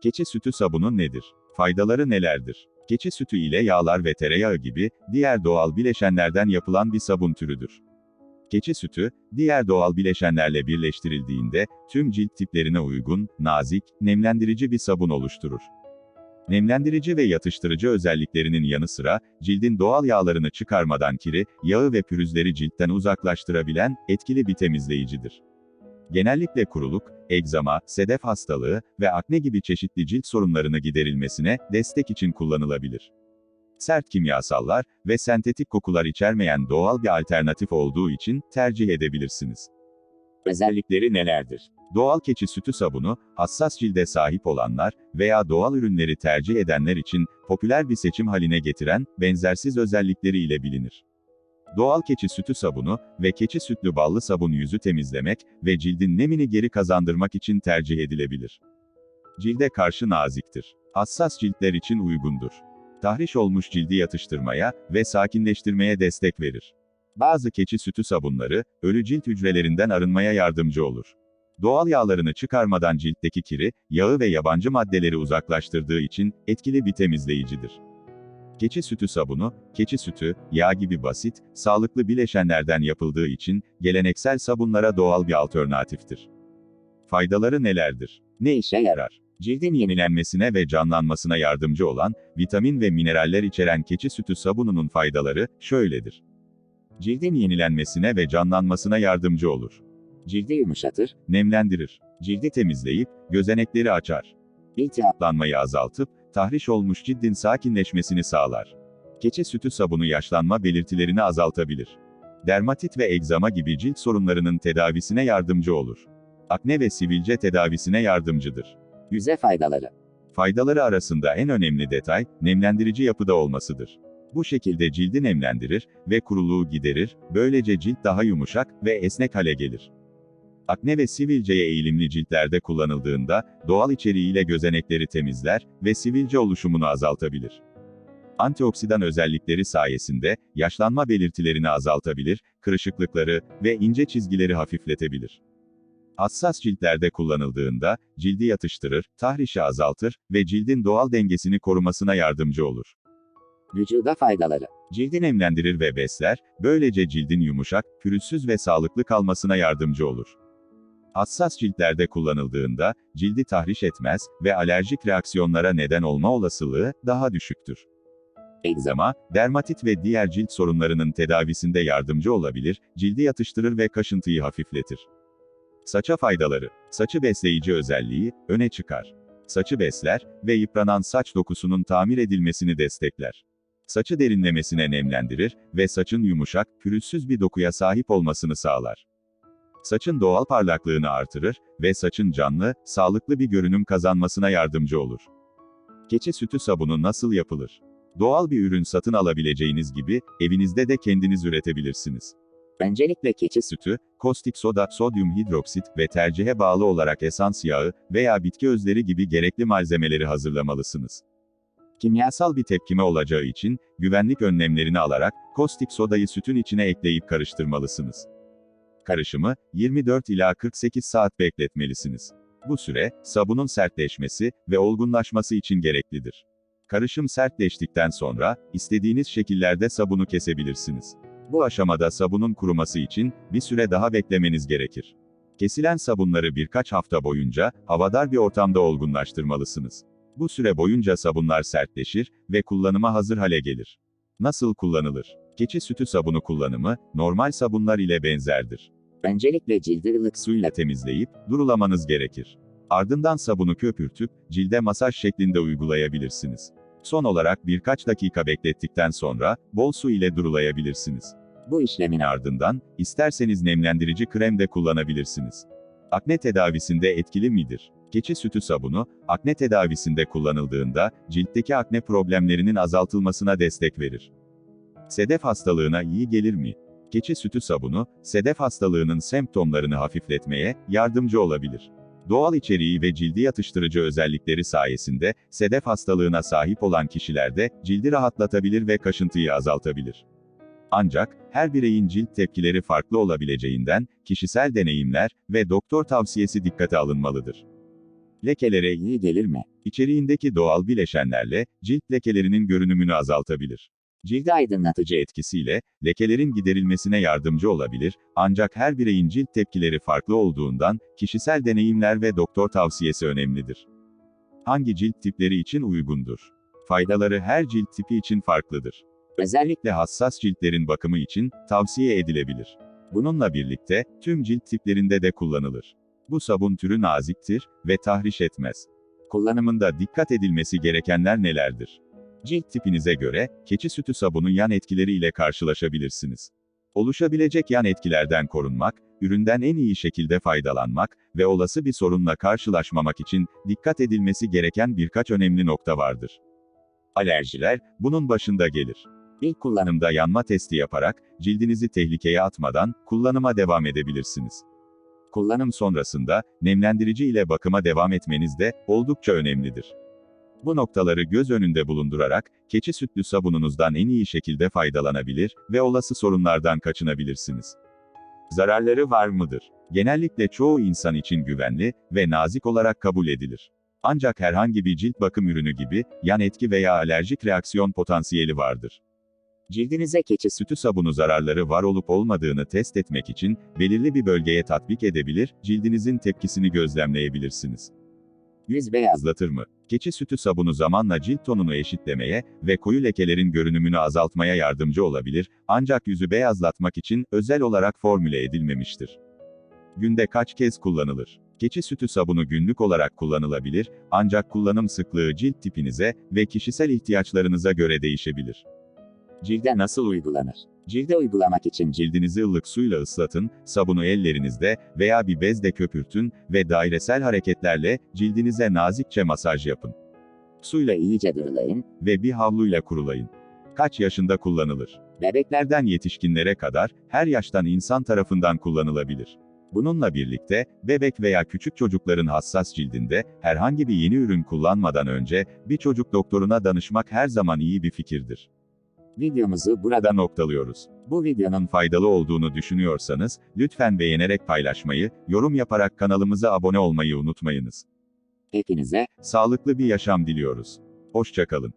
Keçi sütü sabunu nedir? Faydaları nelerdir? Keçi sütü ile yağlar ve tereyağı gibi diğer doğal bileşenlerden yapılan bir sabun türüdür. Keçi sütü, diğer doğal bileşenlerle birleştirildiğinde tüm cilt tiplerine uygun, nazik, nemlendirici bir sabun oluşturur. Nemlendirici ve yatıştırıcı özelliklerinin yanı sıra, cildin doğal yağlarını çıkarmadan kiri, yağı ve pürüzleri ciltten uzaklaştırabilen, etkili bir temizleyicidir. Genellikle kuruluk, egzama, sedef hastalığı ve akne gibi çeşitli cilt sorunlarını giderilmesine destek için kullanılabilir. Sert kimyasallar ve sentetik kokular içermeyen doğal bir alternatif olduğu için tercih edebilirsiniz. Özellikleri nelerdir? Doğal keçi sütü sabunu, hassas cilde sahip olanlar veya doğal ürünleri tercih edenler için popüler bir seçim haline getiren benzersiz özellikleri ile bilinir. Doğal keçi sütü sabunu ve keçi sütlü ballı sabun yüzü temizlemek ve cildin nemini geri kazandırmak için tercih edilebilir. Cilde karşı naziktir. Hassas ciltler için uygundur. Tahriş olmuş cildi yatıştırmaya ve sakinleştirmeye destek verir. Bazı keçi sütü sabunları, ölü cilt hücrelerinden arınmaya yardımcı olur. Doğal yağlarını çıkarmadan ciltteki kiri, yağı ve yabancı maddeleri uzaklaştırdığı için etkili bir temizleyicidir. Keçi sütü sabunu, keçi sütü, yağ gibi basit, sağlıklı bileşenlerden yapıldığı için geleneksel sabunlara doğal bir alternatiftir. Faydaları nelerdir? Ne işe yarar? Cildin yenilenmesine ve canlanmasına yardımcı olan, vitamin ve mineraller içeren keçi sütü sabununun faydaları şöyledir. Cildin yenilenmesine ve canlanmasına yardımcı olur. Cildi yumuşatır, nemlendirir. Cildi temizleyip, gözenekleri açar. İltihaplanmayı azaltıp, tahriş olmuş cildin sakinleşmesini sağlar. Keçi sütü sabunu yaşlanma belirtilerini azaltabilir. Dermatit ve egzama gibi cilt sorunlarının tedavisine yardımcı olur. Akne ve sivilce tedavisine yardımcıdır. Yüze faydaları. Faydaları arasında en önemli detay, nemlendirici yapıda olmasıdır. Bu şekilde cildi nemlendirir ve kuruluğu giderir, böylece cilt daha yumuşak ve esnek hale gelir. Akne ve sivilceye eğilimli ciltlerde kullanıldığında, doğal içeriğiyle gözenekleri temizler ve sivilce oluşumunu azaltabilir. Antioksidan özellikleri sayesinde, yaşlanma belirtilerini azaltabilir, kırışıklıkları ve ince çizgileri hafifletebilir. Hassas ciltlerde kullanıldığında, cildi yatıştırır, tahrişi azaltır ve cildin doğal dengesini korumasına yardımcı olur. Vücuda faydaları. Cildi nemlendirir ve besler, böylece cildin yumuşak, pürüzsüz ve sağlıklı kalmasına yardımcı olur. Hassas ciltlerde kullanıldığında, cildi tahriş etmez ve alerjik reaksiyonlara neden olma olasılığı daha düşüktür. Egzama, dermatit ve diğer cilt sorunlarının tedavisinde yardımcı olabilir, cildi yatıştırır ve kaşıntıyı hafifletir. Saça faydaları. Saçı besleyici özelliği öne çıkar. Saçı besler ve yıpranan saç dokusunun tamir edilmesini destekler. Saçı derinlemesine nemlendirir ve saçın yumuşak, pürüzsüz bir dokuya sahip olmasını sağlar. Saçın doğal parlaklığını artırır ve saçın canlı, sağlıklı bir görünüm kazanmasına yardımcı olur. Keçi sütü sabunu nasıl yapılır? Doğal bir ürün satın alabileceğiniz gibi, evinizde de kendiniz üretebilirsiniz. Öncelikle keçi sütü, kostik soda, sodyum hidroksit ve tercihe bağlı olarak esans yağı veya bitki özleri gibi gerekli malzemeleri hazırlamalısınız. Kimyasal bir tepkime olacağı için, güvenlik önlemlerini alarak, kostik sodayı sütün içine ekleyip karıştırmalısınız. Karışımı, 24 ila 48 saat bekletmelisiniz. Bu süre, sabunun sertleşmesi ve olgunlaşması için gereklidir. Karışım sertleştikten sonra, istediğiniz şekillerde sabunu kesebilirsiniz. Bu aşamada sabunun kuruması için, bir süre daha beklemeniz gerekir. Kesilen sabunları birkaç hafta boyunca, havadar bir ortamda olgunlaştırmalısınız. Bu süre boyunca sabunlar sertleşir ve kullanıma hazır hale gelir. Nasıl kullanılır? Keçi sütü sabunu kullanımı, normal sabunlar ile benzerdir. Öncelikle cildi ılık suyla temizleyip, durulamanız gerekir. Ardından sabunu köpürtüp, cilde masaj şeklinde uygulayabilirsiniz. Son olarak birkaç dakika beklettikten sonra, bol su ile durulayabilirsiniz. bu işlemin Ardından, isterseniz nemlendirici krem de kullanabilirsiniz. Akne tedavisinde etkili midir? Keçi sütü sabunu, akne tedavisinde kullanıldığında, ciltteki akne problemlerinin azaltılmasına destek verir. Sedef hastalığına iyi gelir mi? Keçi sütü sabunu, sedef hastalığının semptomlarını hafifletmeye yardımcı olabilir. Doğal içeriği ve cildi yatıştırıcı özellikleri sayesinde, sedef hastalığına sahip olan kişilerde, cildi rahatlatabilir ve kaşıntıyı azaltabilir. Ancak, her bireyin cilt tepkileri farklı olabileceğinden, kişisel deneyimler ve doktor tavsiyesi dikkate alınmalıdır. Lekelere İyi gelir mi? içeriğindeki doğal bileşenlerle cilt lekelerinin görünümünü azaltabilir. Cildi aydınlatıcı etkisiyle lekelerin giderilmesine yardımcı olabilir, ancak her bireyin cilt tepkileri farklı olduğundan kişisel deneyimler ve doktor tavsiyesi önemlidir. Hangi cilt tipleri için uygundur? Faydaları her cilt tipi için farklıdır. Özellikle hassas ciltlerin bakımı için tavsiye edilebilir. Bununla birlikte tüm cilt tiplerinde de kullanılır. Bu sabun türü naziktir ve tahriş etmez. Kullanımında dikkat edilmesi gerekenler nelerdir? Cilt tipinize göre keçi sütü sabunu yan etkileriyle karşılaşabilirsiniz. Oluşabilecek yan etkilerden korunmak, üründen en iyi şekilde faydalanmak ve olası bir sorunla karşılaşmamak için dikkat edilmesi gereken birkaç önemli nokta vardır. Alerjiler bunun başında gelir. ilk kullanım Kullanımda yanma testi yaparak, cildinizi tehlikeye atmadan, kullanıma devam edebilirsiniz. Kullanım sonrasında, nemlendirici ile bakıma devam etmeniz de, oldukça önemlidir. Bu noktaları göz önünde bulundurarak, keçi sütlü sabununuzdan en iyi şekilde faydalanabilir ve olası sorunlardan kaçınabilirsiniz. Zararları var mıdır? Genellikle çoğu insan için güvenli ve nazik olarak kabul edilir. Ancak herhangi bir cilt bakım ürünü gibi, yan etki veya alerjik reaksiyon potansiyeli vardır. cildinize keçi Sütü sabunu zararları var olup olmadığını test etmek için, belirli bir bölgeye tatbik edebilir, cildinizin tepkisini gözlemleyebilirsiniz. Yüz beyaz Azlatır mı? Keçi sütü sabunu zamanla cilt tonunu eşitlemeye ve koyu lekelerin görünümünü azaltmaya yardımcı olabilir, ancak yüzü beyazlatmak için özel olarak formüle edilmemiştir. Günde kaç kez kullanılır? Keçi sütü sabunu günlük olarak kullanılabilir, ancak kullanım sıklığı cilt tipinize ve kişisel ihtiyaçlarınıza göre değişebilir. cilde nasıl uygulanır? Cilde uygulamak için Cildinizi ılık suyla ıslatın, sabunu ellerinizde veya bir bezle köpürtün ve dairesel hareketlerle cildinize nazikçe masaj yapın. suyla iyice durulayın, Ve bir havluyla kurulayın. Kaç yaşında kullanılır? Bebeklerden yetişkinlere kadar, her yaştan insan tarafından kullanılabilir. Bununla birlikte, bebek veya küçük çocukların hassas cildinde, herhangi bir yeni ürün kullanmadan önce, bir çocuk doktoruna danışmak her zaman iyi bir fikirdir. Videomuzu burada noktalıyoruz. bu videonun faydalı olduğunu düşünüyorsanız, lütfen beğenerek paylaşmayı, yorum yaparak kanalımıza abone olmayı unutmayınız. hepinize Sağlıklı bir yaşam diliyoruz. Hoşçakalın.